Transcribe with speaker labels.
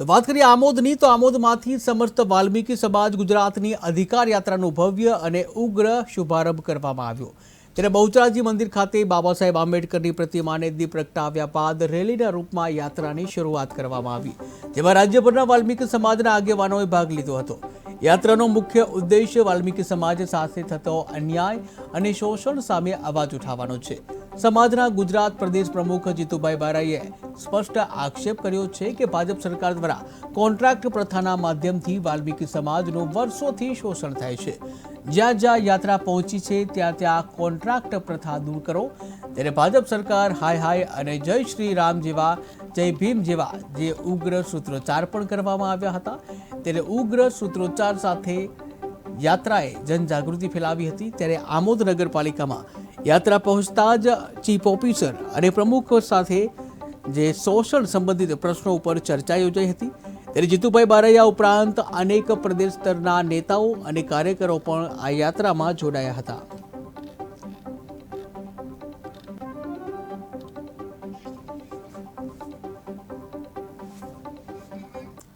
Speaker 1: તો વાત કરીએ આમોદની, તો આમોદમાંથી સમસ્ત વાલ્મીકી સમાજ ગુજરાતની અધિકાર યાત્રાનો ભવ્ય અને ઉગ્ર શુભારંભ કરવામાં આવ્યો. ત્યારે બહુચરાજી મંદિર ખાતે બાબા સાહેબ આંબેડકરની પ્રતિમાને દીપ પ્રગટાવ્યા બાદ રેલીના રૂપમાં યાત્રાની શરૂઆત કરવામાં આવી, જેમાં રાજ્યભરના વાલ્મીકી સમાજના આગેવાનોએ ભાગ લીધો હતો. યાત્રાનો મુખ્ય ઉદ્દેશ્ય વાલ્મીકી સમાજ સાથે થતો અન્યાય અને શોષણ સામે અવાજ ઉઠાવવાનો છે. સમાજના ગુજરાત પ્રદેશ પ્રમુખ જીતુભાઈ બારાઈએ સ્પષ્ટ આક્ષેપ કર્યો છે કે ભાજપ સરકાર દ્વારા કોન્ટ્રાક્ટ પ્રથાના માધ્યમથી વાલ્મીકી સમાજનું વર્ષોથી શોષણ થાય છે. જ્યાં જ્યાં યાત્રા પહોંચી છે, ત્યાં ત્યાં કોન્ટ્રાક્ટ પ્રથા દૂર કરો. ત્યારે ભાજપ સરકાર હાય હાય અને જય શ્રી રામ જેવા, જય ભીમ જેવા જે ઉગ્ર સૂત્રોચ્ચાર પણ કરવામાં આવ્યા હતા. ત્યારે ઉગ્ર સૂત્રોચ્ચાર સાથે યાત્રાએ જનજાગૃતિ ફેલાવી હતી. ત્યારે આમોદ નગરપાલિકામાં યાત્રા પહોંચતા જ ચીફ ઓફિસર અને પ્રમુખ સાથે જે શોષણ સંબંધિત પ્રશ્નો ઉપર ચર્ચા યોજાઈ હતી. ત્યારે જીતુભાઈ બારૈયા ઉપરાંત અનેક પ્રદેશ સ્તરના નેતાઓ અને કાર્યકરો પણ આ યાત્રામાં જોડાયા હતા.